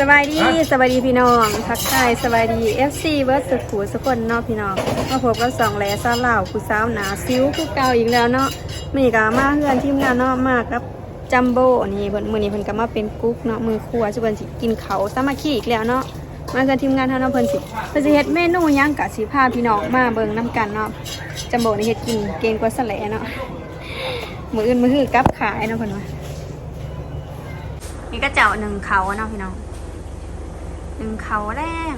สบายดีสบายดีพี่น้องทักทายสบายดี FC เวิร์ดสุดขูสกลเนาะพี่น้องมาพบกับสองแหล่ซาเหล่าผู้สาวหนาซิ้วคือเก่าอีกแล้วเนาะมีกามาเพื่อนทีมงานเนาะมากครับจัมโบ้นี่เพิ่นมื้อนี้เพิ่นก็มาเป็นกุ๊กเนาะมือครัวสิเพิ่นสิกินเขาวสามัคคีอีกแล้วเนาะมากันทีมงานเฮาเนาะเพิ่นสิเพิ่นสิเฮ็ดเมนูหยังกะสิพาพี่น้องมาเบิ่งนํกันเนาะจัมโบ้นี่เฮ็ดกินเก่งกว่าสะแหลเนาะมื้ออื่นมื้อฮือกับขายเนาะเพิ่นว่านี่ก็เจ้าหนึ่งเขาเนาะพี่น้อง หนึ่งเขาแรง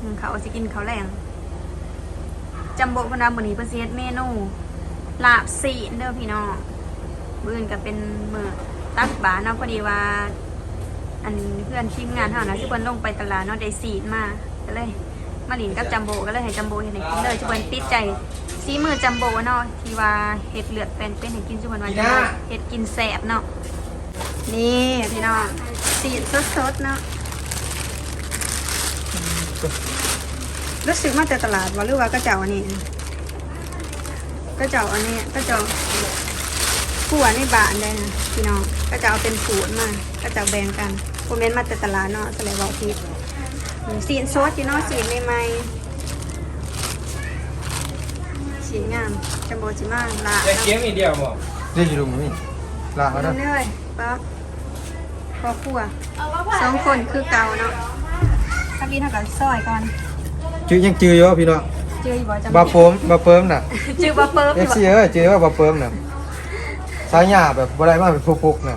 หนึ่งเขาสิกินเขาแรงจำโบกพนามือนี้เพิ่นสิเฮ็ดเมนูลาบซีนเด้อพี่น้องมื้ออื่นก็เป็นมื้อตักบาตรเนาะพอดีว่า อันเพื่อนทีมงานเฮานะที่เพิ่นลงไปตลาดเนาะได้ซีนมาก็เลยมาหลินกับจัมโบก็เลยให้จัมโบเฮ็ดให้กินเลยที่เพิ่นติดใจซีมือจัมโบเนาะที่ว่าเฮ็ดเลือดเป็นเป็นให้กินทุกวันวันจะเฮ็ดกินแซ่บเนาะนี่พี่น้องซีนสดๆเนาะ รู้สึกมาแต่ตลาดว่าหรือว่าก็เจ้าอันนี้ก็เจ้าอันนี้ก็เจ้าผัวในบ้านได้นะพี่น้องก็จะเอาเป็นผูนมาก็จะแบ่งกันโมเมนต์มาแต่ตลาดเนาะแสดงบอกผิดสีนโซดอยู่เนาะสีนใหม่ๆสีงามจัมโบจิมาลาจะเคี้ยวมีเดียวบ่เรียกอยู่ลุงนี่ลาเอาเขาเนเด้อยปั๊บพอครัวสองคนคือเก่าเนาะถ้าพี่เท่ากับซอยก่อน จื้อยังจื้ออยู่วะพี่น้องเจออยู่บ่จำบาเปิมบาเปิมน่ะจือบ่เปิบอเอยู่ฟบ่ซีเอ้ยจื้อว่าบาเปิมน่ะสายหญ้าแบบบ่ได้มาเป็นพุกๆน่ะ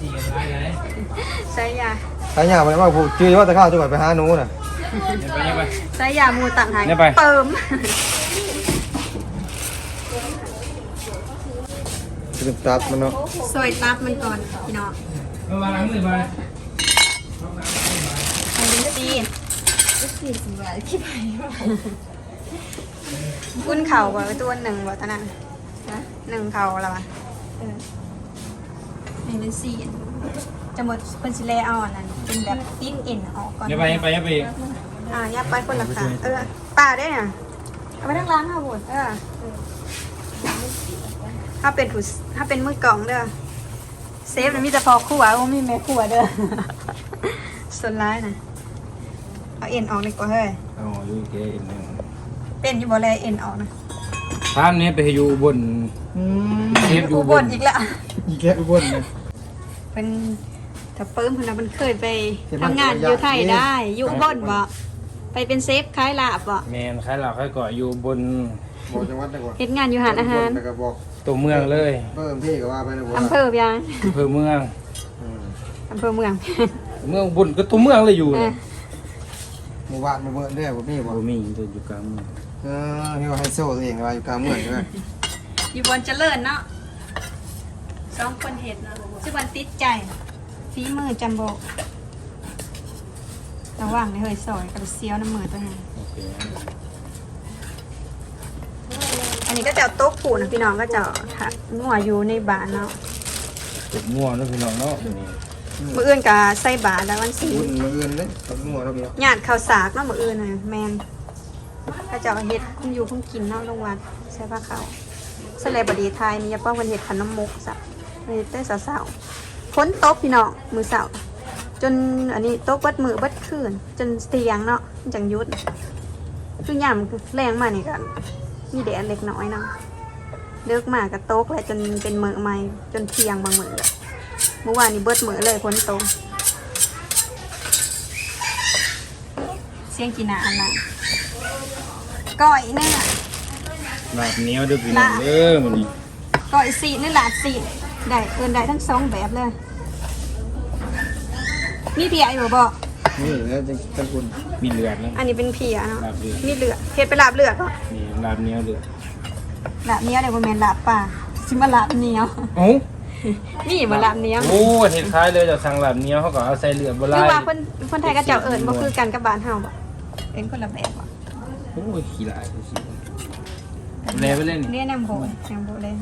สี่กันไรไหนใช้ยาสายหญ้าบ่ได้มาพุกจื้อว่าแต่ข้าวจังหวัดไปหาหนูน่ะเนี่ยไปเนี่ยไปใช้ยามูตังหายเนี่ยไปเปิมจะเป็นตับมันเนาะซอยตับมันก่อนพี่น้องเมื่อวานล้างมือไปไอ้ลิ้นจีนกุ้นเข่าบ่ตัวหนึ่งบ่ตอนนั้นหนึ่งเข่าแล้วอะไอ้ลิ้นจีนจะหมดเป็นสิเลเอาอันนั้นเป็นแบบติ้นเอ็นออกก่อนเนี่ยไปเนี่ยไปเนี่ยไปอ่ายับไปคนละขาเออป่าได้เนี่ยเอาไปทั้งร้านค่ะบุญเออถ้าเป็นผู้ถ้าเป็นมือกล่องเด้อเซฟมันมีแต่พอคู่วว่ามีแม่คู่วเด้อส่วนร้ายนะ เอาเอ็นออกเลยกว่าเฮ้ยอ๋ออยู่เก๋อีกหนึ่งเป็นอยู่บ่แลเอ็นออกนะตามนี้ไปอยู่บนอืมเทปอยู่กูบบนนอีกแล้วอีแค่อุบลเนี่ยเป็นถ้าเปิ้มคนนั้นมันเคยไปเห็นมันทำงานตัวอยู่ไทยใหญ่ได้ อยู่อุบนบ่ไปเป็นเซฟขายลาบบ่แมนใครเราใครก่ออยู่บนบอกจังหวัดได้บ่เฮ็ดงานอยู่หานอาหารแล้วก็บอกตัวเมืองเลยเพิ่มพี่ก็ว่าไปนะบ่อำเภอยังอำเภอเมืองอืมอำเภอเมือง เมืองบนก็ตัวเมืองเลยอยู่เออ หมู่บ้านหมู่เมืองเด้อบ่มีบ่บ่มีตัวอยู่กลางเมืองเออเฮียไฮโซตัวเองว่าอยู่กลางเมืองใช่ไหมอยู่บนเจริญเนาะสองคนเห็ดเนาะชื่อวันติดใจฝีมือจัมโบระหว่างในเฮยซอยกับเซียวน้ำมือตัวนี้โอเคอันนี้ก็จะเอาโต๊ะผูนะพี่น้องก็จะถักงัวอยู่ในบานเนาะง่วงเนาะพี่น้องเนาะตัวนี้ มืออื่นกับใส่บาทแล้ววันสีบุญมืออื่นเด้ตับงัวเราพี่น้องหยาดข้าวสากเนาะมืออื่นน่ะแมนก็จะเอาเห็ดคุณอยู่คุณกินเนาะลงวัดใส่ผ้าขาวสเลบดีไทยนี่ยาป้องเป็นเห็ดขนมมุกสับเห็ดได้สาวๆพ้นโต๊ะพี่น้องมือเสาร์จนอันนี้โต๊ะเบัดมือเบัดคืนจนเตียงเนาะจังยุดคือยามแรงมานี่กันมีแดดเล็กน้อยเนาะเลิกมากับโต๊ะเลยจนเป็นมือใหม่จนเที่ยงบางมือเลย เมื่อวานนี้เบิดมือเลยพ้นโต๊ะเสียงกีนาอันละก้อยเนี่ยลาบเหนียวเด้อพี่น้องเด้อมันนี่ก้อยสีนี่หลาดสีได้เอินได้ทั้งสองแบบเลยมีเพียอยู่บ่นี่แล้วจังจังคุณมีเลือดนะอันนี้เป็นเพียเนาะลาบเลือดมีเลือดเฮ็ดไปลาบเลือดบ่นี่ลาบเหนียวเดือดลาบเหนี้ยวเดี๋ยวบ่แม่นลาบป่าสิมาลาบเหนี้ยวโอ้ นี่มาลาบเหนี้ยวโอ้เห็ดคล้ายเลยจะสั่งลาบเหนียวเขาก็เอาใส่เลือดบ่หลารือยว่าเพิ่นเพิ่นไทยก็เจ้าเอิ้นบ่คือกันกับบ้านเฮาบ่เป็นคนละแบบบ่โอ้ยขี้หลายขี้แลไปเล่นเรียนนำโบนำโบเลย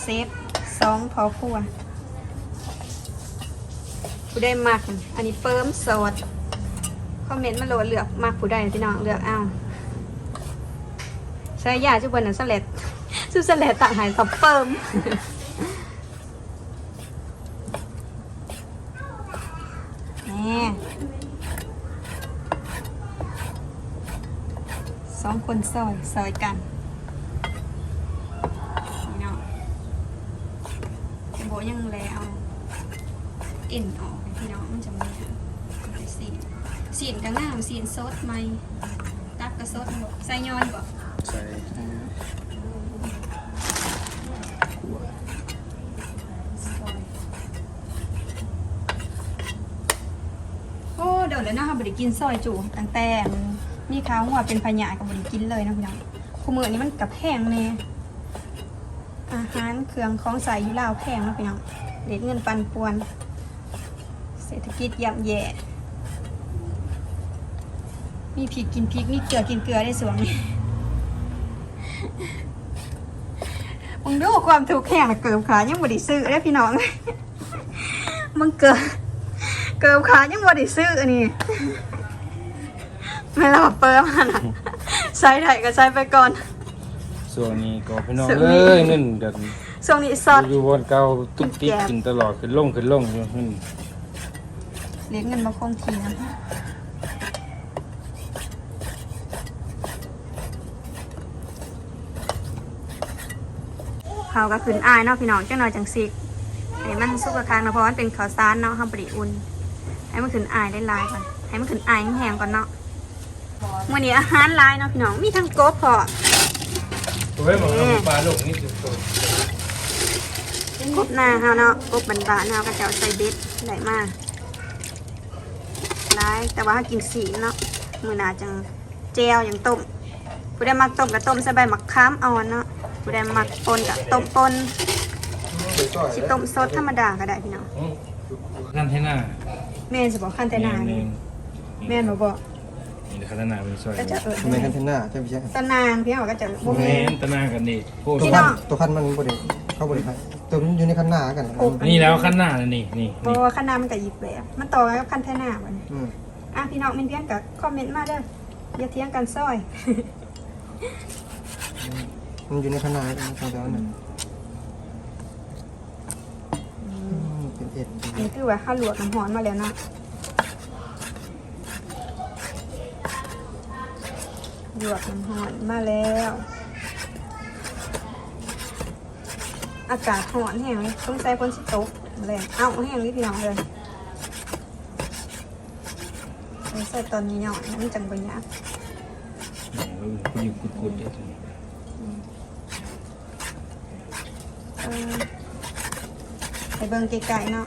เซฟสองพอครัวผู้ได้มักอันนี้เฟิร์มโสดคอมเมนต์มาโหลดเลือกมักผู้ใดพี่น้องเลือกเอาใช้ยาจุบนนั้นสลัด สุสเลตต่างหายสับเฟิมนี่สองคนซอยซอยกันเนาะโบยังแล้วอิ่นออกพี่น้องมันจะมีสีสีกระง่ามสีนซดไหมตักกระซดใส่ย้อนบ่ใส่ อ้เดี๋ยวเลยเนาะค่ะบริกินซอยจูตั้งแต่มีข้าวหัวเป็นพญากับบริกินเลยนะพี่น้องคู่มือนี้มันกับแพงแน่อาหารเครื่องของใส่ยู่ลาวแพงนะพี่น้องเด็ดเงินปันป่วน เศรษฐกิจย่ำแย่มีพริกกินพริกมีเกลือกินเกลือได้สวงนี่มึงดูความถูกข์แห้งนะเกิบขายังบ่ได้ซื้อได้พี่น้องมึงเกิบ เกิบขายังบ่ได้ซื้ออันนี้ไม่รอเปิมมันอะใส่ได้ก็ใส่ไปก่อน ส่วนนี้ก็พี่น้องส่วนเอ้นี้ยเงินเดือนช่วงนี้ซอด อยู่บนเก่าตุ๊กติ๊กแกะกินตลอดขึ้นลงขึ้นลงอยู่ขึ้นเลี้ยงเงินมาคงทีนะเขาก็ขึ้นอายเนาะพี่น้องจังหน่อยจังซิกให้มันสุกกระคางนะเพราะว่ามันเป็นข้าวสารเนาะห้ามปริอุ่น ให้มันขึ้นอายได้ลายก่อน ให้มันขึ้นอายแห้งๆก่อนเนาะวันนี้อาหารหลายเนาะพี่น้อง มีทั้งกบพอเฮ้ยมันเอาปลาลงนี่สุดกบหน้าเฮาเนาะกบบานๆเฮาก็จะเอาใส่เบ็ดได้มากหลายแต่ว่าถ้ากินสีเนาะมือหนาจังแจวอย่างต้มผู้ใดมักต้มกับต้มใส่ใบมะขามอ่อนเนาะผู้ใดมักปนกับต้มปนสิต้มสดธรรมดาก็ได้พี่น้องๆนั่นให้หน้า แม่นสิบอกขั้นแต่หนาแม่นี่นแม่นบ่บอกนี่คันหน้าเป็นซอยก็จะเอิ้ทำไมคันเทนเนอร์ใช่ไหมใช่ตะนางพี่น้องก็จะบ่แม่แม่นนตะหนากันนี่โคตรตัวพี่พัน้นองตัวพันมันบริเข้าบริพันตัวมันอยู่ในคันหน้ากันโอ้นี่แล้วขั้นหน้าแล้วนี่นี่เพราะว่าขั้นหนามันก็หยิบแบบมันต่อกับขั้นแต่หนาบัดนี้อืมอะพี่น้องมินเพียงกับคอมเมนต์มาเด้ออย่าเถียงกันซอย มันอยู่ในคันหน้ากันตรงนั้นเป็นเอ็ดอันนี้คือว่าข้าวลวกน้ำร้อนมาแล้วเนาะลวกน้ำร้อนมาแล้ว อากาศร้อนแห้งเลยต้องใส่คนสิตกเลยเอ้าแห้งนี่พี่น้องเลยเอาใส่ตอนนี้เนาะมันจังบรยากคุณอยู่กุดๆเดี๋ยวนี้เออ ไปเบิ่งไกลๆเนาะ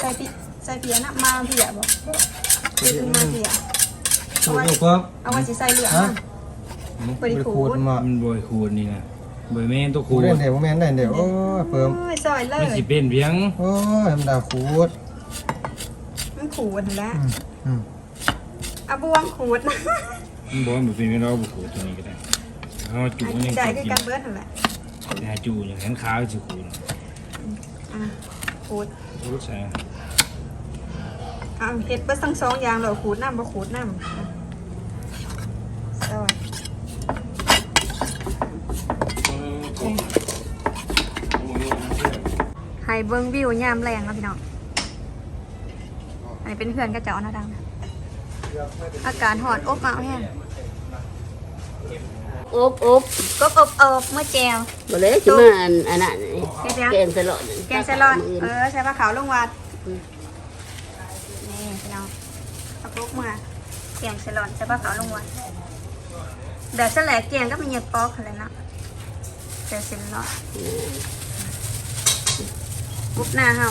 ใส่ปีใส่เปียนะมาเปียบอกเปียขึ้นมาเปียถูกถูกครับเอาไว้สิใส่เหลืองฮะนะบริคูดมามันบอยคูณนี่นะบอยแม่นตัวคูคูดณเล่นเดี๋ยวแม่นได้เดี๋ยวโอ้ยเปิมโอ้ยซอยเลมันยสิเป็นเพียงโอ้ยธรรมดาคูดมันขูดแล้วอืมอืมเอาบวงขูดนะมันบอกว่ามันเป็นไม่รอบุคูตัวนี้ก็ได้เอาจูอันยันี้งใจกิคือนกันเบิร์ดนั่นแหละ หาจูอย่างนั้นขาวสิคูณอะขูดรู้ใช่เอาเห็ดเบิร์ดทั้งสองอย่างเลยขูดน้ำบ่ขูดน้ำอะซอยไฮเบิ้งวิวยามแรงครับพี่น้อง อันนี้เป็นเพื่อนกระเจ้าหน้าดังนะอากาศหอนอบมาเอาแห้ง อบอบก็อบอบเมื่อแจว บ่เลยสิมาอันอันนั้นนี่แกงแจวแกงสลดแกงแซลอนเออใช่ปลาขาวลงวัดนี่พี่น้องเอาพกมาแกงแซลอนใช่ปลาขาวลงวัดแบบแสลกแกงก็มีเหยียดปอกอะไรนะแกงแซลอนปุ๊บหน้าเฮา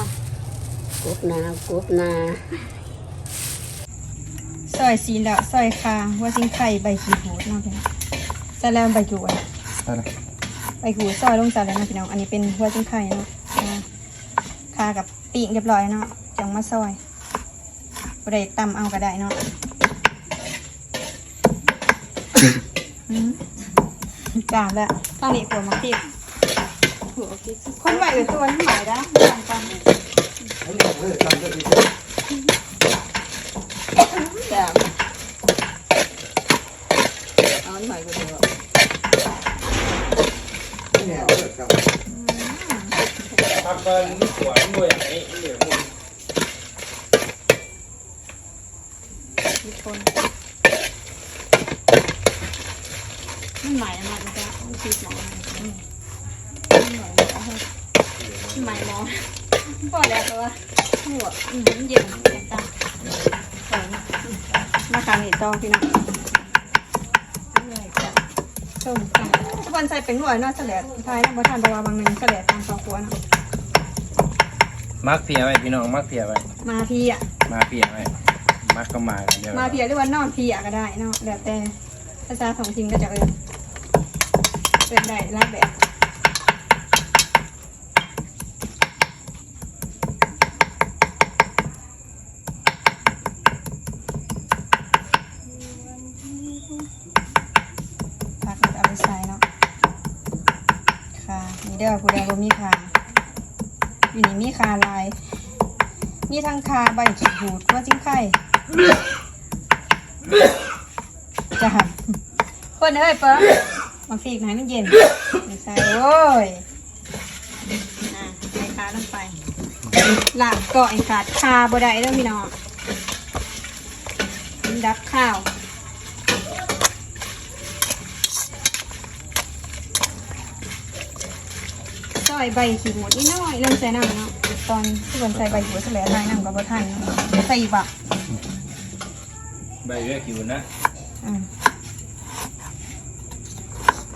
กบนากบนาซอยสีแล้วซอยคาว่าซิงไข่ใบกีหูดเนาะพี่น้องใส่แล้วใบกีหูดได้ละใบกีหูดซอยลงจานแล้วนะพี่น้อง อันนี้เป็นหัวซิงไข่เนาะอ่าคากับปีกเรียบร้อยเนาะจังมาซอยบได้ตำเอาก็ได้เนาะอืมจานแล้วตอนนี้หัวมาพริกคนไหวกับตัวที่ไหวได้ทำกันจ้าเอาห แนวเลยครับพักเปิ้ลสวนด้วยไอ้เหลือมุนทุกคนมันไหลมาอีกแล้วคือหมอมันไหลไหไหมอพอแล้วตัวหัวอืมเย็นเย็นตามาทางอีกดตองพี่น้องต้มกัน ทุกวันใส่เป็นหน่วยเนาะแสลดท้ายนะบ่ทานเพราะว่าบางหนึงแสลดตามสองครัวเนาะมักเพียไว้พี่น้องมักเพียไว้มาพี่อะมาเพียไว้มักก็มากันเดียวมาเพียหรือว่านอนเพียก็ได้เนาะแล้วแต่ภาษาท้องถิ่นก็จะเอิ้นเอิ้นได้หลายแบบ พักมันเอาไปใส่เนาะ ค่ะ มีเด้อผู้ใดบ่มีค่ะอยู่นี่มีคาลาย มีทั้งคาใบขีดหูดว่าจิ้งไข่จะหันคนเอ้ยเปิ้ลมาฟีกไหนมันเย็นใส่โอ้ยอะใส่คาลงไปหลากเกาะไอ้ขาดคาบ่ได้เด้อพี่น้องมันดับข้าว ซอยใบขีดหมดนิดหน่อยเริ่มใส่น้ำเนาะตอนที่ผมใส่ใบหัวแสลงไทยน้ำกับบ่ทันเนาะใส่อีกบะใบเรียกอยู่นะอืม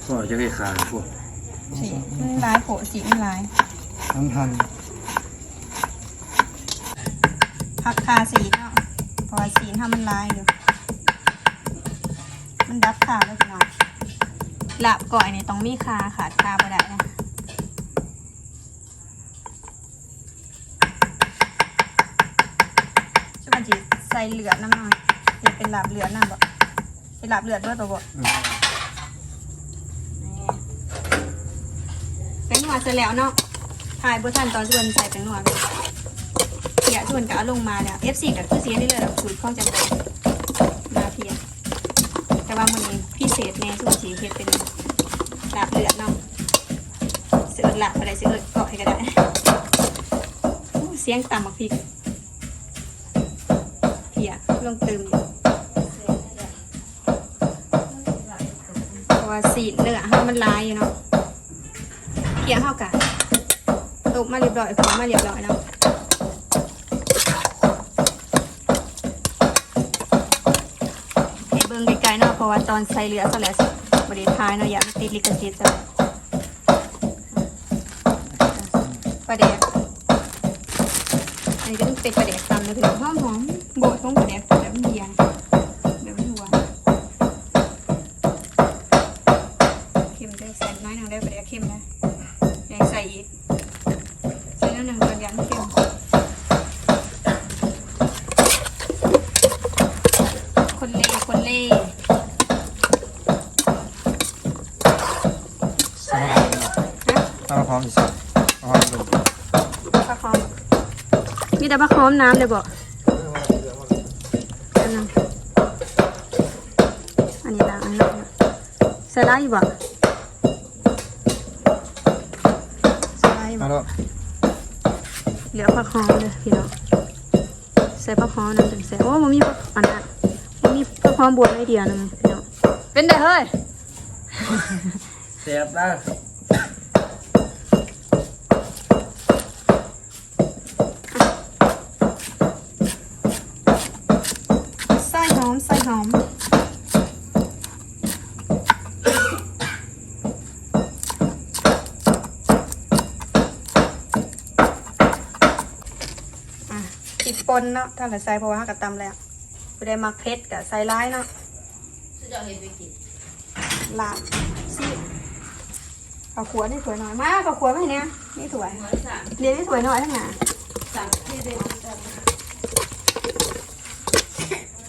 ก็จะไปขาพวกสีมันร้ายโผสีมันร้ายน้ำทันพักคาสีเนาะเพราะว่าสีถ้ามันร้ายอยู่มันดับคาแล้วพี่น้องหลับก่อยเนี่ยต้องมีคาขาดคาบ่ได้นะช่วยมันจีใส่เหลือดน้ำหน่อยเห็นเป็นหลับเหลือดน้ำบ่เป็นหลับเหลือดเมื่อตัวบ่เป็นหนวดเสร็จแล้วเนาะถ่ายบทันตอนชวนใส่เป็นหนวดเลยเพียชวนก็เอาลงมาแล้ว F4 กับคือเสียได้เลยแบบสูตรข้องจำเป็นมาเพียแต่ว่ามันนี้พิเศษแน่สุดสีเฮ็ดเป็นลาบเลือดเนาะเสือหลับอะไรเสือเกาะให้ก็ได้อู้เสียงต่ำมากพริกเพีย ลงเติมเพราะว่าสีเนื้อเฮามันลายอยู่เนาะเคี่ยวเข้ากันตุบมาเรียบร้อยพอมาเรียบร้อยแล้วเบิ่งไกลๆเนาะเพราะว่าตอนใส่เหลือสแล้วบริทายเนาะอย่ามันติดลิขสิทธิ์จ้ะปลาแดก อันนี้ก็ต้องเป็นปลาแดกตำเลยพี่น้องหอมหอมโบดของปลาแดกแบบมันเดียนแบบมันหัวเค็มได้ใส่น้อยหนึ่งได้ปลาแดกเค็มนะแดงใส่อีกใส่น้ำหนึ่งก่อนยันเค็มคนเล่คนเล่สมัครนะถ้าเราพร้อมสิสักพร้อมดูปลาคอม มีแต่ปลาคอมน้ำเลยบอกอันนั้นอันนี้ล้างอันนั้นนะใส่ไรอยู่บ่ใส่ไรอยู่มาบ่แล้วเหลือปลาคอมเลยพี่น้องใส่ปลาคอมน้ำถึงใส่โอ้มันมีปลาอันนั้นมันมีปลาคอมบวชไอเดียหนึงพี่น้องเป็นไงเฮ้ยเสียบนะ อมใส่หอม อะติดปนเนาะถ้ากับใส่เพราะว่ากับตำแล้วไม่ได้มักเผ็ดกับใส่ร้ายเนาะลาบสิข้าวขัวนี่สวยหน่อยมากข้าวขัวไหมเนี่ยนี่สวยเรียนนี่สวยหน่อยทั้งนั้น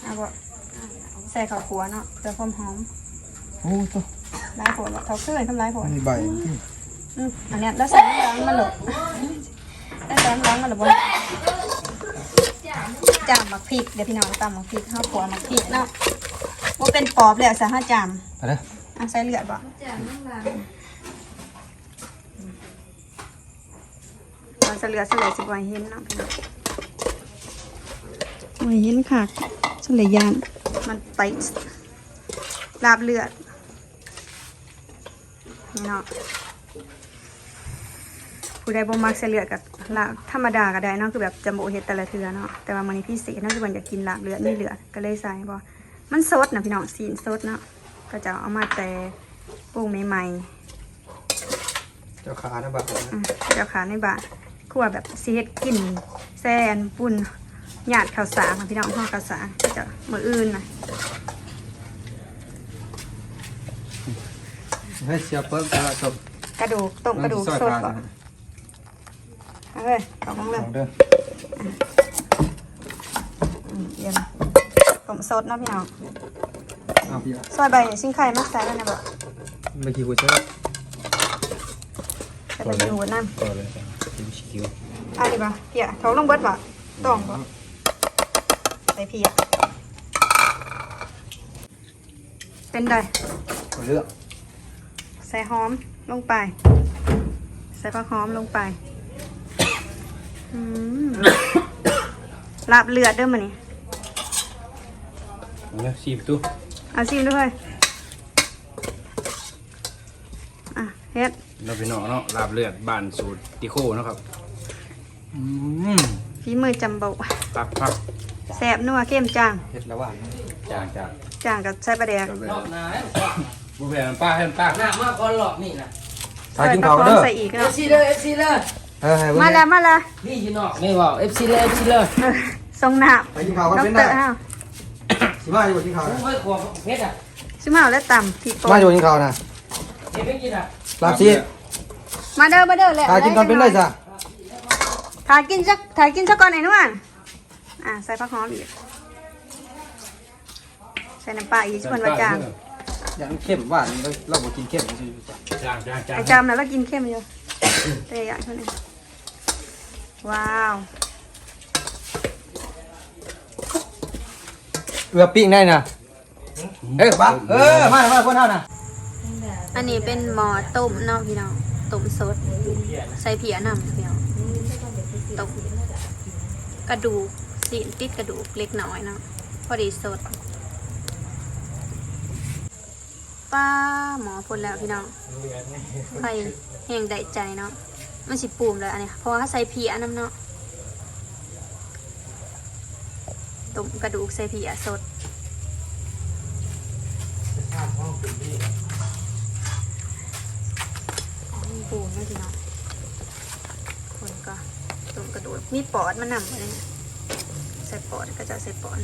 เอาบ่ ใส่ข้าวขัวเนาะเติมความหอมโอ้ตัวร้ายผลเขาเคยทำร้ายผลมีใบอืมอันเนี้ยแล้วใส่น้ำล้างมันหลบแล้วใส่น้ำล้างมันหลบบ่จามหมักพริกเดี๋ยวพี่น้องตำหมักพริกข้าวขัวหมักพริกเนาะว่าเป็นปอบแล้วสาห้าจามไปเลยอะใส่เลือดบ่เราจะเหลือดเสลยสิบวันเห็นเนาะพี่น้องวันเห็นค่ะเสลยยาน มันไตลาบเลือดนี่เนาะผู้ใดบ่มักใส่เลือดกับลาบธรรมดาก็ได้เนาะคือแบบจัมโบเฮ็ดแต่ละเทื่อเนาะแต่ว่ามื้อนี้พิเศษเนาะคือมันอยากกินลาบเลือดมีเลือดก็เลยใส่บ่มันสดนะพี่น้องสีนสดเนาะก็จะเอามาแต่ปรุงใหม่ๆเจ้าขาในบัดนะอืมเจ้าขาในบ้านครัวแบบซีเฮ็ดกินแซนปุ่น หยาดข้าวสารค่ะพี่น้องห้องข้าวสารก็จะมืออื่นนะให้เสียเปิ้ลกระจบกระดูกต้มกระดูกซอยสดขาก่อนเอาเลยเอาของเริ่มเอาเด้ออืมเยี่ยมต้มสดเนาะพี่น้องเอาพี่อะซอยใบชิงไข่มักใส่แล้วนะบอกเมื่อกี้กูใช่ไหมใส่ใบยูน้ต่อเลยเป็นชิวำเอาดิบ่ะเพียเขาลงเบิดบ่ต้องบ่ ใส่เพียเป็นไดเอาเลือกใส่หอมลงไป ใส่ผักหอมลงไปอืมลาบเลือดเด้อมันนี่เอาเลยสี่ประตูเอาชิมด้วยอะเฮ็ดเราไปเนาะเนาะลาบเลือดบ้านสูตรติโคเนาะครับอืมฝีมือจำเบาพักพัก แซ่บนัวเข้มจางเห็ดระหว่างจางจางจางกับใส่ปลาแดกรอบหน้าบุฟเฟ่ต์ป้าให้ป้าหน้ามาก่อนหลอกนี่นะถ้ากินเขาวเด้อใส่อีกเอเนาะฟซีเลยเอฟซีเลยเออให้เบิ่งมาแล้วมาแล้วนี่อยู่นอกนี่บอกเอฟซีเลยเอฟซีเลยเออทรงหนาบไปกินข้าวกันน้องเป็นเตได้อร์อ้าวสิมาอยู่บ่กินข้าวผนะมไม่ขวบเพชรอะชิมเอาแล้วต่ำพี่โปมาอยู่กินข้าวนะเห็นไม่กินอะลาบซีมาเด้อมาเด้อแหละถ้ากินก่อนเป็นได้จ้ะถ่ายกินสักถ่ายกินสักก่อนไหนอยนู่น อะใส่ผักหอมอีก ใส่น้ำปลาอีกชิมว่าจางอย่างเข้มหวานเราบ่กินเข้มสิจ้ะจางจางจางไอจำนะเรากินเข้มอยู่แต่อย่างเท่านี้ว้าวเอือปิ้งได้นะเอ้ยบักเออมามาคนเท่าน่ะอันนี้เป็นหมอต้มเนาะพี่น้องต้มสด ใส่เพียนำพี่น้องต้มกระดูก สีนติดกระดูกเล็กน้อยเนาะพอดีสดป้าหมอพูดแล้วพี่น้องใครแห้งได้ใจเนาะมันสิปูมเลยอันนี้เพราะว่าใส่เพียน้ำเนาะต้มกระดูกใส่เพียสดปูนะพี่น้องคนก็ตุ่มกระดูกมีปอดมันนำเลยนะ ใส่ปอดก็จะใส่ปอดน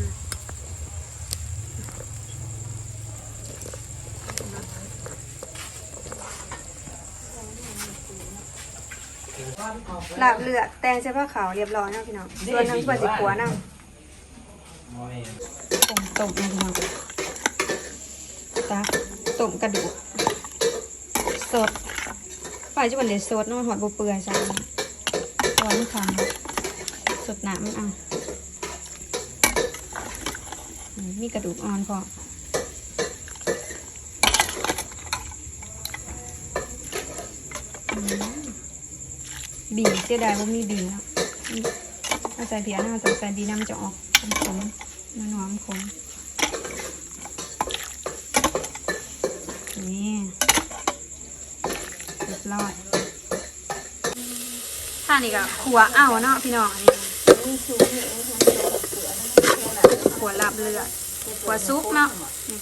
ลาบเลือดแตงใส่ผ้าขาวเรียบร้อยนะพี่น้องส่วนน้ำส่วนสิขัวน้ำต้มนะพี่น้องตักต้มกระดูกสดฝ่ายจะเป็นเด็ดสดเนอะหอดบเปื่อยใช่ไหมตอนนี้ทำสดน้ำมันเอา มีกระดูกอ่อนพอบีเสียดายว่ามีบีเนาะอืมถ้าใส่เพียน่าจะใส่บีน้ำจะออกขมๆน้ำๆขมนี่เรียบร้อยท่านี่ก็ขัวเอาเนาะพี่น้องอันนี้ ขัวลาบเลือดขัวซุปเนาะนี่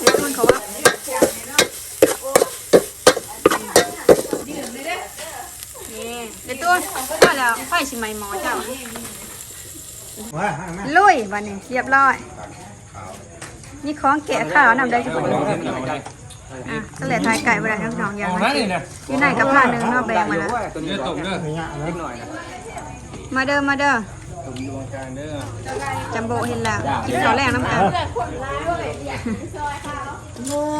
เดี๋ยวคุณเขาว่านี่เดี๋ยวตัวว่าแล้วไฟชิมไหมหมอเจ้าลุยวันนี้เรียบร้อย นี่ของแกะข้าวนำได้ทุกคนอะก็เหลือทายไก่ไปแล้วทั้งสองอย่างเอานะละนี่นะอยู่ไหนกับผ่าหนึ่งเนอกแบงมาแล้วเนื้อตกเด้อนิดหน่อยนะมาเด้อมาเด้อ จัมโบเห็นแล้วกินข้าวแรงน้ำกัน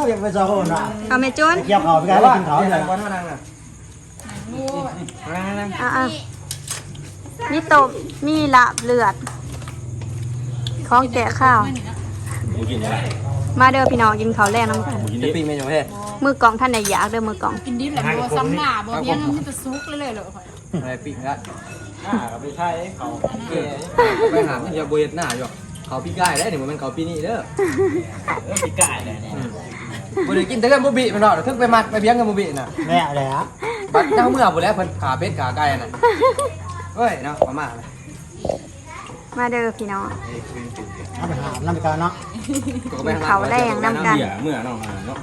อยากไปสองคนอะเอาเมจุนเกี่ยวเขาไปกันแล้วกินเขาเนี่เนี่ยยวันเท่านั้นน่ะมานั่งอะอะนี่ตบนี่ลาบเลือดของแกะข้าวหมูกินอะไรมาเด้อพี่น้องกินข้าวแรงน้ำกันจะปิ้งเมนูเฮ้มือกล่องท่านไหนอยากเด้อมือกล่องกินดิบแหละบัวซ้ำหน้าบัวเพียงมันจะซุกเลยเลยเหรอข่อยอะไรปิ้งละ หน้าก็ไปใช่เขาเก๋ไปหาอย่าบเฮ็ดหน้าอยู่เขาพี่ก้ายได้เดี๋ยวมันเขาปีนี้เด้อเออปีกไก่เลยเนี่ยบ่ได้กินแต่กันบ่บิมันเนาะถึงไปมัดไปเพียงกันบ่บิน่ะแม่แหละบัดเจ้าเมื่อบ่แล้วเพิ่นขาเป็ดขาไก่น่ะเฮ้ยเนาะประมาณนั้นมาเด้อพี่น้องเอาไปหาน้ำไปกันเนาะก็ไปหเขาแรงน้ำกันเบียร์เมื่อเนาะเนาะ